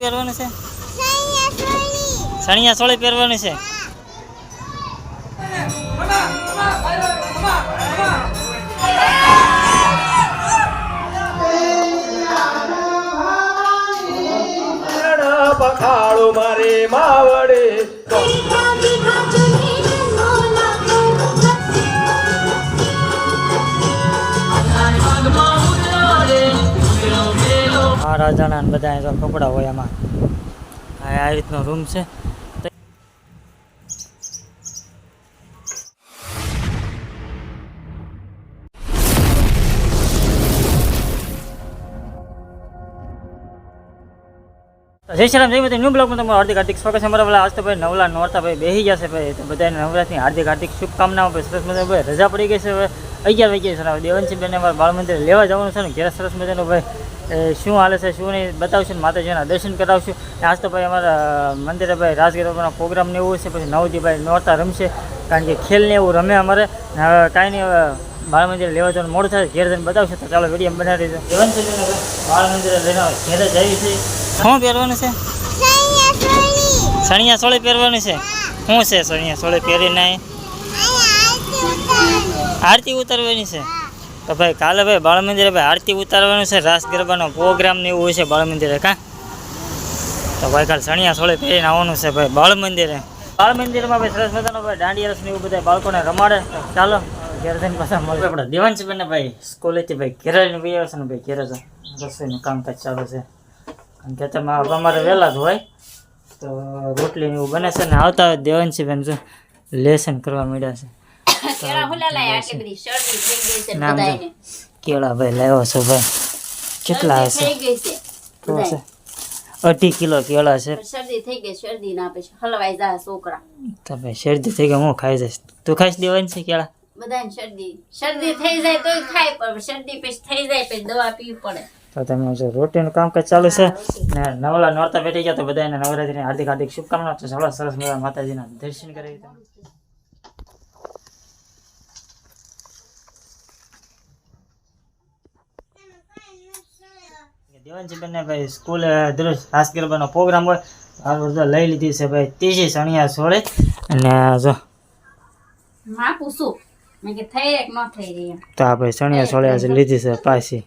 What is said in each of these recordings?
પહેરવાનું છે? સણિયા સોળી પહેરવાનું છે? પખાળું મારે માવડે. આ જણા બધા તો કપડાં હોય એમાં આ રીતનો રૂમ છે. જય શ્રી રામ, જય માતા ન્યૂ બ્લોગમાં તમારું હાર્દિક હાર્દિક સ્વાગત છે. મારા આજ તો ભાઈ નવલા નોરતા ભાઈ બેસી જશે ભાઈ. તો બધાને નવરાત્રિની હાર્દિક હાર્દિક શુભકામનાઓ. ભાઈ સરસ મજા ભાઈ રજા પડી ગઈ છે હવે. અગિયાર વાગ્યા છે હવે દેવનસિંહ બેન બાળ મંદિર લેવા જવાનું છે ને ઘેર સરસ મજાનું ભાઈ શું હાલે છે શું નહીં બતાવશું ને માતાજીના દર્શન કરાવશું. આજ તો ભાઈ અમારા મંદિરે ભાઈ રાજગીરનો પ્રોગ્રામ ને એવું છે પછી નવજી ભાઈ નોરતા રમશે કારણ કે ખેલ ને એવું રમે અમારે. હવે કાંઈ નહીં બાળ મંદિરે લેવા જવાનું મોડું થાય ઘેર જઈને બતાવશે. તો ચાલો વીડિયો બનાવી દઈશું દેવનસિંહ બેન બાળ મંદિરે લઈને ઘેર જ આવી છે. શું પહેરવાનું છે? સણિયા સોળી. પહેરવાનું છે? શું છે સણિયા સોળી પહેરીને આરતી ઉતારવાની છે? તો ભાઈ, કાલે ભાઈ બાળ મંદિરે ભાઈ આરતી ઉતારવાનું છે. રાસ ગરબાનો પ્રોગ્રામ ને એવું હોય છે બાળ મંદિરે કાં? તો ભાઈ, કાલે સણિયા સોળે પહેરીને આવવાનું છે ભાઈ બાળ મંદિરે બાળ મંદિરમાં ભાઈ સરસ મજાનો ભાઈ દાંડિયા રસ ને એવું બધા બાળકોને રમાડે. ચાલો, ઘેર થઈને પાછા મળે આપણે દેવાંશબેન ભાઈ સ્કૂલેથી ભાઈ ઘેર ને ભાઈ આવશે ને ભાઈ, ઘેર જ રસોઈનું કામકાજ ચાલુ છે. કારણ કે તમે અમારે વહેલા જ હોય. તો રોટલી એવું બને છે ને આવતા દેવાંશીબેન જો લેસન કરવા માંડ્યા છે. કેળા હુલાલાય આટલી બધી શરદી થઈ ગઈ છે બધાયને. કેળા ભાઈ લાવ્યો છો ભાઈ કેટલા હશે થઈ ગઈ છે તો અઢી કિલો કેળા છે શરદી થઈ ગઈ શરદી ના પછી હલવાઈ જાય છોકરા તો શરદી થઈ ગઈ હું ખાઈ જઈશ તું ખાઈશ છે કેળા બધાને શરદી શરદી થઈ જાય તોય ખાય પણ શરદી પછી થઈ જાય પછી દવા પીવી પડે તો તમે જો રોટીનું કામકાજ ચાલુ છે ને નવલા નોરતા બેઠી ગયા તો બધાને નવરાત્રીની હાર્દિક હાર્દિક શુભકામના તો સરસ સરસ મજા માતાજીના દર્શન કરી દેવાનજી બંને ભાઈ સ્કૂલે દરરોજ ગરબાનો પ્રોગ્રામ હોય. આ બધું લઈ લીધી છે ભાઈ ત્રીજી સણિયા સોળે. અને જો માં પૂછું. મેં કે થઈ રે કે ન થઈ રહી તો આ ભાઈ સણિયા સોળે આજે લીધી છે પાછી.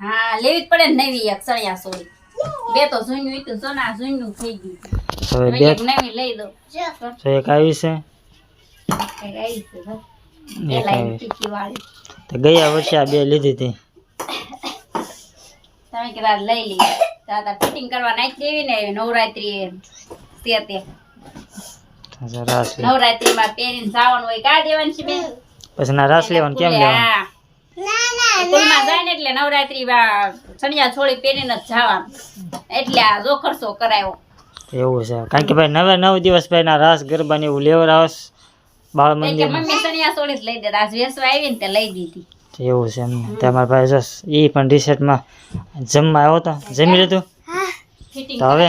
હા લેવી જ પડે ને નવી એક સળિયા સોળે. બે તો જૂનું હતું સોના જૂનું થઈ ગયું. હવે બે નવી લઈ દઉં તો એક આવી છે. એક આવી છે એક તો ગયા વર્ષે આ બે લીધી હતી. તમે કીધા લઈ લઈએ. દાદા ફિટિંગ કરવા નાખી દેવી ને નવરાત્રી તે તે નવરાત્રી માં પહેરીને જવાનું હોય કા દેવાની છે બેન? પછી ના રાસ લેવાનું કેમ લેવાનું? સ્કૂલમાં જાય ને એટલે નવરાત્રી માં ચણિયા છોડી પહેરીને જ જવાનું. એટલે આ જો ખર્ચો કરાયો. એવું છે. કારણ કે ભાઈ નવે નવ દિવસ ભાઈ ના રાસ ગરબા ને એવું લેવડાવસ. બાળ મંદિર મમ્મી ચણિયા છોડી જ લઈ દેતા આજ વેસવા આવીને તે લઈ દીધી. એવું છે એમ તમારા ભાઈ જસ એ પણ રિસેટમાં જમવા આવ્યો હતો જમી લીધું? તો હવે?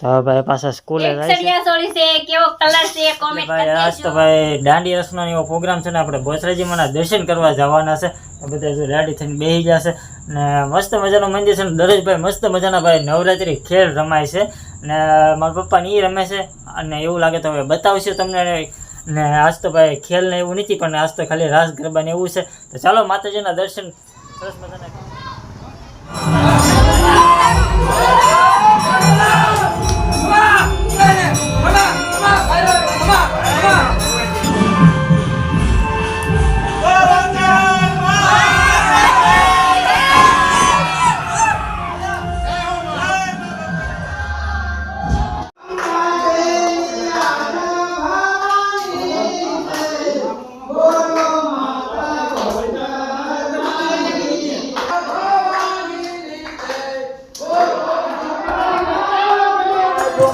તો હવે ભાઈ પાછા સ્કૂલે જાય છે. ચણિયા છોડી છે કેવો કલર છે કોમેન્ટ ભાઈ આજ તો ભાઈ દાંડી રસનો એવો પ્રોગ્રામ છે ને આપણે બોસરાજીમાંના દર્શન કરવા જવાના છે. તો બધા જો રેડી થઈને બેસી જશે ને મસ્ત મજાનું મંદિર છે દરેશભાઈ મસ્ત મજાના ભાઈ નવરાત્રી ખેલ રમાય છે. ને મારા પપ્પા ને એ રમે છે. અને એવું લાગે તો હવે બતાવશે તમને ને આજ તો ભાઈ ખેલ ને એવું નથી, પણ આજ તો ખાલી રાસ ગરબા ને એવું છે. તો ચાલો માતાજીના દર્શન. સરસ મજાના.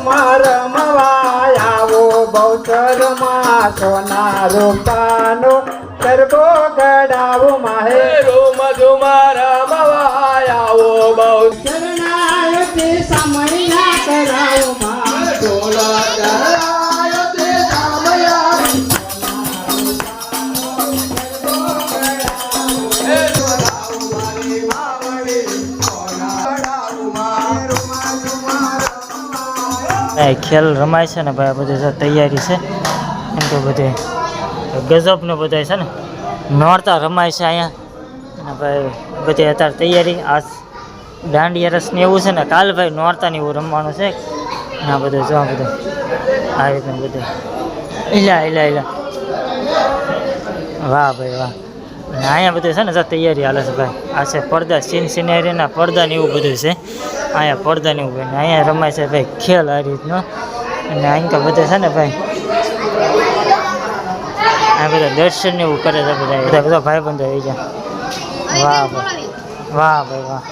કુમાર મવાયાવો બૌચરમાં સોના રૂપાનો સરગો ગડાવો માહે. રૂમ ઝુમાર મવાયાવો બૌચર નાયતે સમયા કરાવો માં. ભાઈ ખેલ રમાય છે ને ભાઈ બધી જો તૈયારી છે. એમ તો બધી ગજબને બધાય છે ને, નોરતા રમાય છે અહીંયા. અને ભાઈ, બધી અત્યારે તૈયારી આ દાંડિયા રસ એવું છે ને, કાલ ભાઈ નોરતાને એવું રમવાનું છે. અને આ બધું જો બધું, આ રીતનું બધું. ઇલા ઇલા ઇલા વાહ ભાઈ, વાહ. અને અહીંયા બધું છે ને સર તૈયારી હાલે છે ભાઈ. આ છે પડદા, સીન સિનેરીના પડદા ને એવું બધું છે. અહીંયા પડદા ને એવું ભાઈ અહીંયા રમાય છે ભાઈ ખેલ આ રીતનો. અને અહીં તો બધે છે ને ભાઈ. આ બધા દર્શન એવું કરે છે બધા. બધા બધા ભાઈ બંધો આવી ગયા. વાહ ભાઈ. વાહ ભાઈ, વાહ.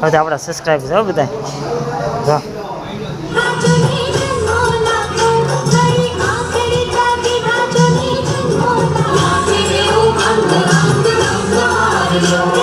બધા આપણા સબસ્ક્રાઈબ છે બધા. જો નવલા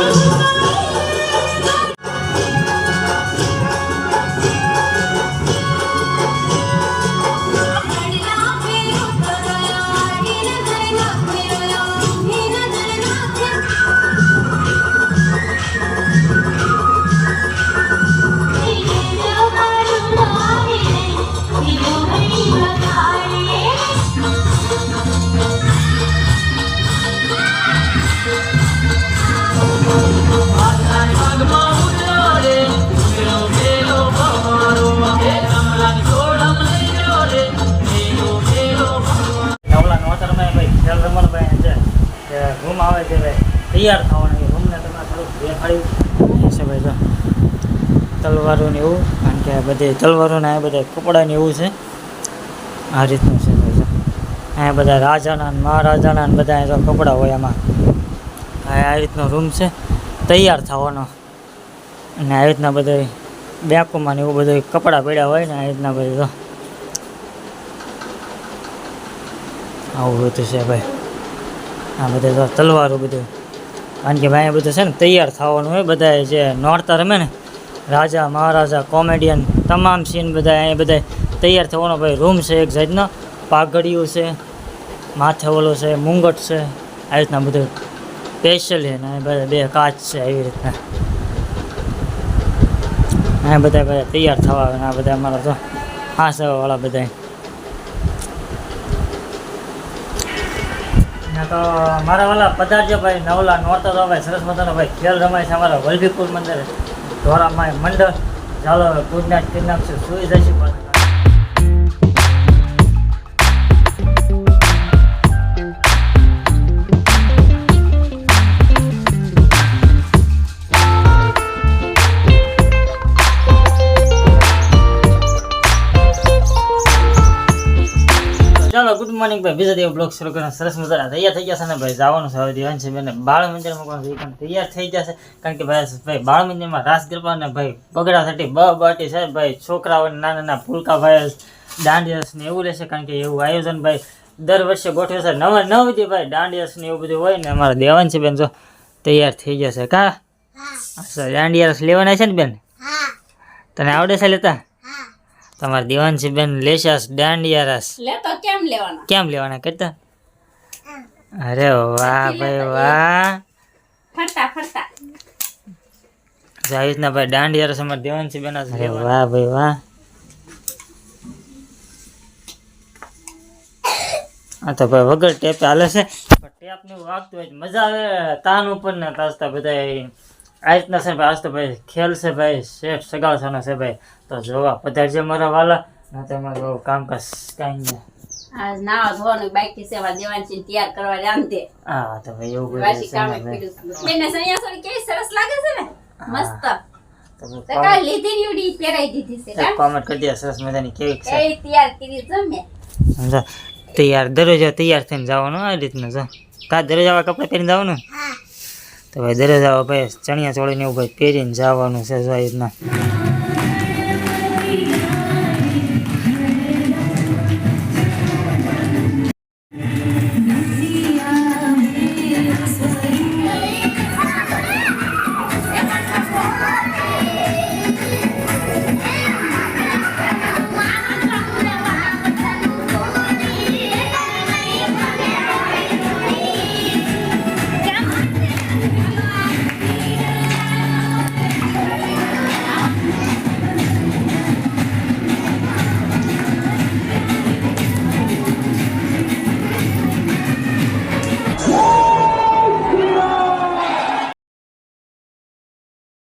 તૈયાર થવાના એ રૂમને તમે થોડુંક છે. ભાઈ જો, તલવારો ને એવું, કારણ કે બધે તલવારો ને આ બધા કપડાં ને એવું છે. આ રીતનું છે ભાઈ અહીંયા બધા રાજાના મહારાજાના બધા જો કપડાં હોય એમાં આ આ રીતનો રૂમ છે. તૈયાર થવાનો. અને આ રીતના બધા બેકોમાં ને એવું બધું કપડાં પડ્યા હોય ને આ રીતના બધું તો આવું હતું છે ભાઈ. આ બધે તો તલવારો બધું કારણ કે ભાઈ, આ બધું છે ને તૈયાર થવાનું હોય બધા જે નોરતા રમે ને, રાજા, મહારાજા કોમેડિયન તમામ સીન બધા અહીંયા બધા તૈયાર થવાનો ભાઈ રૂમ છે એક જાતનો, પાઘડિયું છે માથે ઓલો છે, મુંગટ છે, આ રીતના બધું સ્પેશિયલ છે ને અહીં બધા બે કાચ છે એવી રીતના. અહીંયા બધા બધા તૈયાર થવા આવે ને, આ બધા અમારા તો હાંસવાળા બધા ના તો મારા વાલા પધારજો ભાઈ, નવલા નોરતા તો ભાઈ, સરસ મજાનો ભાઈ ખેલ રમાય છે અમારા વલ્ભીપુર મંદિર. ધોરામાય મંડળ. ચાલો ગુડ નાઇટ કરી સુઈ જશે પાછા. ગુડ મોર્નિંગ ભાઈ. બીજા દિવસ બ્લોગ શરૂ કરીને સરસ મજાના. તૈયાર થઈ ગયા છે ને ભાઈ? જવાનું છે હવે દિવન છે. બેને બાળ મંદિરમાં પણ પણ તૈયાર થઈ જશે કારણ કે ભાઈ ભાઈ બાળ મંદિરમાં રાસ ગરબા ને ભાઈ બગડા થતી બ બાટી છે ભાઈ છોકરાઓને નાના નાના ફૂલકા ભાઈ દાંડિયસ ને એવું રહેશે. કારણ કે એવું આયોજન ભાઈ દર વર્ષે ગોઠવે છે. નવા નવ જે ભાઈ દાંડિયસ ને એવું બધું હોય ને અમારા દેવાન છે બેન જો તૈયાર થઈ જશે કા? દાંડિયાસ લેવાના છે ને બેન? તને આવડે છે લેતા? તમારા દેવાનસી બેન લેશાસ દાંડિયા રસ લે તો કેમ લેવાના? કેમ લેવાના કરતા? અરે વાહ ભાઈ વાહ. ફરતા ફરતા. આવી ભાઈ દાંડિયા રસ અમારે દેવાનસી બેન અરે વાહ ભાઈ વાહ. હા તો ભાઈ વગર ટેપ હાલે છે. પણ ટેપ ને એવું વાગતું હોય મજા આવે. તાન ઉપર ને તાજતા બધા આ રીતના છે ભાઈ આજ તો ભાઈ ખેલ છે ભાઈ શેઠ સગાવસાનો છે ભાઈ. તો જોવા પધારજે મારા વાલા ના તો અમારે બહુ કામકાજ કાંઈ નહીં. આજ નાવા ધોવાનું બાકી છે એમાં દેવાંશી ને તૈયાર કરવા રાંધે હા તો ભાઈ એવું બધું છે કામે ને. ભાઈ. પીડું છે. સણિયા સોળી કેવી સરસ લાગે છે ને? મસ્ત. તો તો લીધી પહેરાઈ દીધી છે કોમેન્ટ કરી દે સરસ મજાની કેવી છે. એ તૈયાર કરી જમે સમજા તૈયાર દરરોજ તૈયાર થઈને જવાનું આ રીતનું જો. કા દરરોજ આવા કપડાં પહેરીને જવાનું? તો ભાઈ દરેજ આવો ભાઈ ચણિયા ચોળીને એવું ભાઈ પહેરીને જવાનું છે જો રીતના.